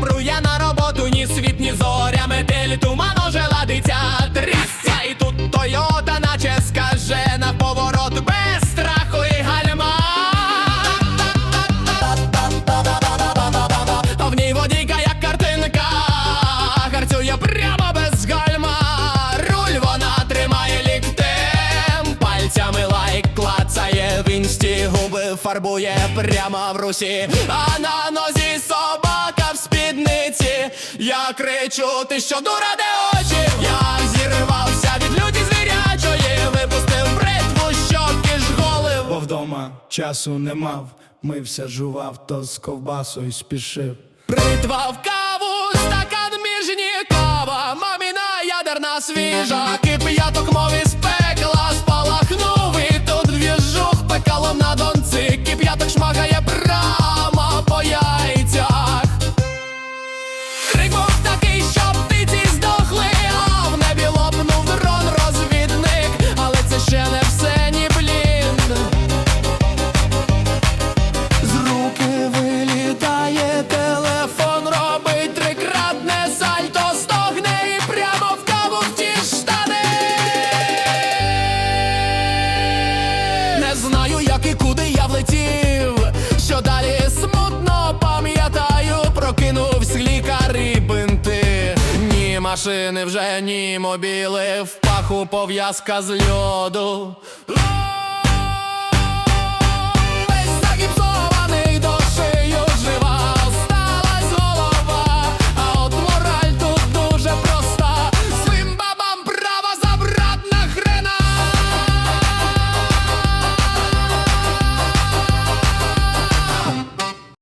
прує на роботу, ні світ, ні зоря, метелі туман ожила дитя трясця І тут Тойота, наче скаже на поворот без страху і гальма. А в ній водійка, як картинка, гарцює прямо без гальма. Руль вона тримає ліктем, пальцями лайк клацає в інсті, губи фарбує прямо в русі, а на нозі. Я кричу, ти що дура, де очі? Я зірвався від люті звірячої, випустив бритву, щоки ж голив. Бо вдома часу не мав, мився, жував, то з ковбасою спішив. Бритва в каву, стакан між кава, маміна ядерна свіжа, як і куди я влетів. Що далі смутно пам'ятаю, прокинувсь лікарі бинти. Ні машини вже, ні мобіли, в паху пов'язка з льоду.